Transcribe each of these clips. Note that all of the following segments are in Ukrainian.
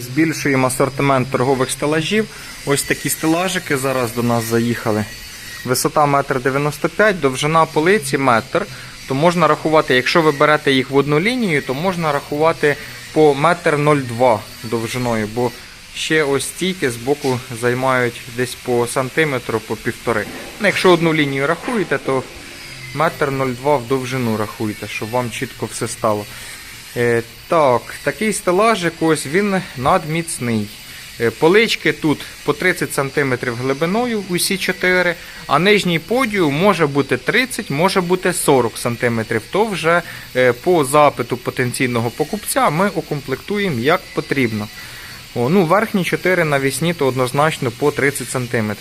збільшуємо асортимент торгових стелажів. Ось такі стелажики зараз до нас заїхали. Висота 1,95 м, довжина полиці метр. То можна рахувати, якщо ви берете їх в одну лінію, то можна рахувати по 1,02 м довжиною, бо ще ось стійки з боку займають десь по сантиметру, по півтори. Ну, якщо одну лінію рахуєте, то метр 0,2 в довжину рахуйте, щоб вам чітко все стало. Е, так, такий стелажик ось він надміцний. Е, Полички тут по 30 см глибиною, усі 4, а нижній подіум може бути 30, може бути 40 см. То вже е, по запиту потенційного покупця ми укомплектуємо як потрібно. О, ну, верхні 4 навісні то однозначно по 30 см.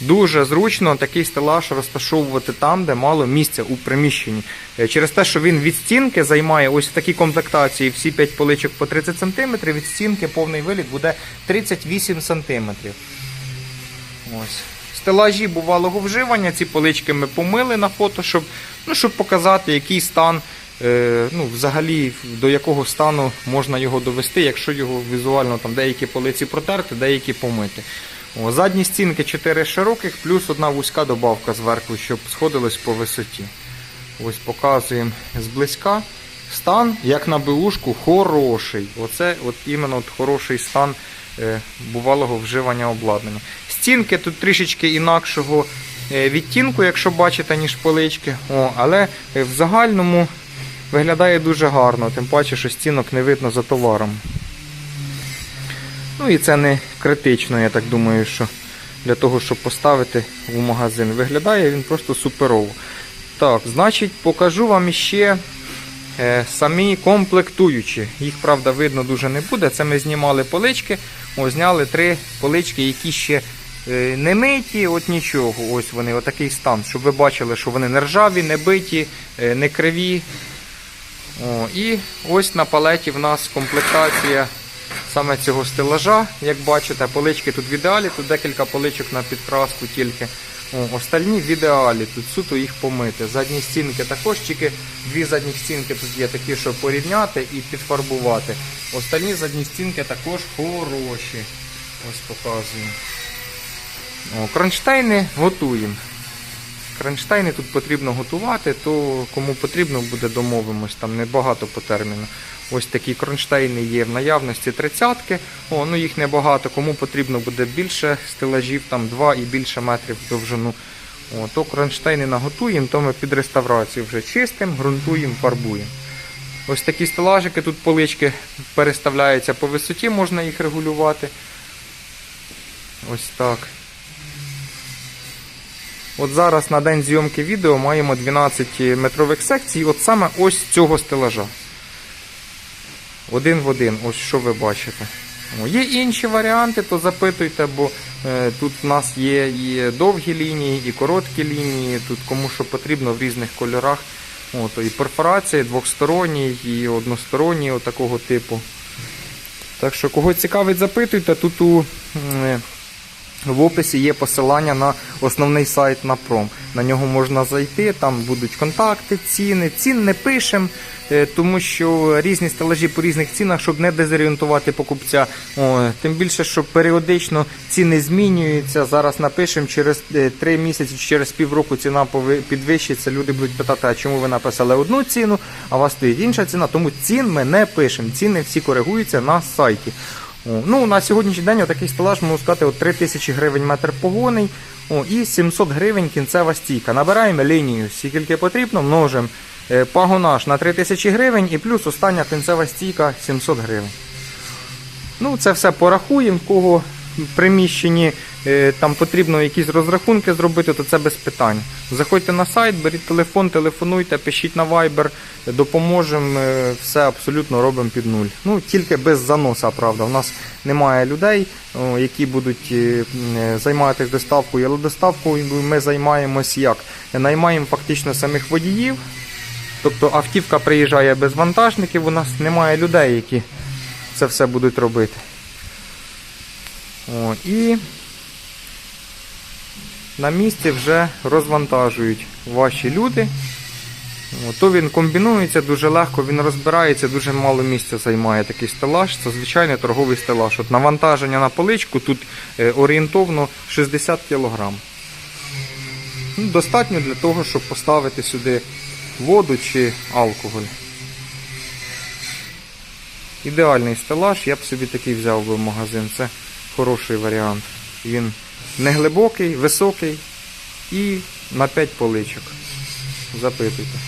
Дуже зручно такий стелаж розташовувати там, де мало місця у приміщенні. Е, Через те, що він від стінки займає ось в такій комплектації всі 5 поличок по 30 см, від стінки повний виліт буде 38 см. Ось. Стелажі бувалого вживання, ці полички ми помили на фото, щоб, ну, щоб показати, який стан, ну, взагалі до якого стану можна його довести, якщо його візуально там деякі полиці протерти, деякі помити. О, задні стінки 4 широких, плюс одна вузька добавка зверху, щоб сходилось по висоті. Ось показуємо зблизька. Стан, як на БУшку, хороший. Оце от іменно от хороший стан е, бувалого вживання обладнання. Стінки тут трішечки інакшого е, відтінку, якщо бачите, ніж полички. О, але е, в загальному виглядає дуже гарно, тим паче, що стінок не видно за товаром. Ну і це не критично, я так думаю, що для того, щоб поставити в магазин. Виглядає він просто суперово. Так, значить, покажу вам іще е, самі комплектуючі. Їх, правда, видно дуже не буде. Це ми знімали полички. О, зняли три полички, які ще е, не миті, от нічого. Ось вони, отакий стан, щоб ви бачили, що вони не ржаві, не биті, е, не криві. О, і ось на палеті в нас комплектація саме цього стелажа. Як бачите, полички тут в ідеалі, тут декілька поличок на підкраску тільки. О, остальні в ідеалі, тут суто їх помити. Задні стінки також, тільки дві задні стінки тут є такі, щоб порівняти і підфарбувати. Остальні задні стінки також хороші. Ось показую. О, кронштейни готуємо. Кронштейни тут потрібно готувати, то кому потрібно буде домовимось, там небагато по терміну. Ось такі кронштейни є в наявності тридцятки. О, ну їх небагато. Кому потрібно буде більше стелажів, там 2 і більше метрів довжину. О, то кронштейни наготуємо, то ми під реставрацію вже чистимо, ґрунтуємо, фарбуємо. Ось такі стелажики, тут полички переставляються по висоті, можна їх регулювати. Ось так. От зараз на день зйомки відео маємо 12 метрових секцій, от саме ось цього стелажа. Один в один, ось що ви бачите. Є інші варіанти, то запитуйте, бо е, тут в нас є і довгі лінії, і короткі лінії, тут кому що потрібно в різних кольорах. От, і перфорації двохсторонні, і односторонні такого типу. Так що, кого цікавить, запитуйте, тут у в описі є посилання на основний сайт на пром. На нього можна зайти, там будуть контакти, ціни. Цін не пишемо, тому що різні стелажі по різних цінах, щоб не дезорієнтувати покупця. О, тим більше, що періодично ціни змінюються. Зараз напишемо через 3 місяці, через півроку ціна підвищиться. Люди будуть питати, а чому ви написали одну ціну, а у вас стоїть інша ціна. Тому цін ми не пишемо. Ціни всі коригуються на сайті. Ну, на сьогоднішній день отакий стелаж, можу сказати, от 3 тисячі гривень метр погоний о, і 700 гривень кінцева стійка. Набираємо лінію, скільки потрібно, множимо е, пагонаж на 3 тисячі гривень і плюс остання кінцева стійка 700 гривень. Ну, це все порахуємо, кого приміщенні е, там потрібно якісь розрахунки зробити, то це без питань. Заходьте на сайт, беріть телефон, телефонуйте, пишіть на Viber, допоможемо, е, все абсолютно робимо під нуль. Ну, тільки без заноса, правда. У нас немає людей, які будуть е, займатися доставкою, але доставкою ми займаємось як? Наймаємо фактично самих водіїв. Тобто автівка приїжджає без вантажників, у нас немає людей, які це все будуть робити. О, і на місці вже розвантажують ваші люди. То він комбінується дуже легко, він розбирається, дуже мало місця займає такий стелаж. Це звичайний торговий стелаж. От навантаження на поличку тут е, орієнтовно 60 кг. Ну, достатньо для того, щоб поставити сюди воду чи алкоголь. Ідеальний стелаж, я б собі такий взяв би в магазин. Це хороший варіант. Він не глибокий, високий і на 5 поличок. Запитуйте.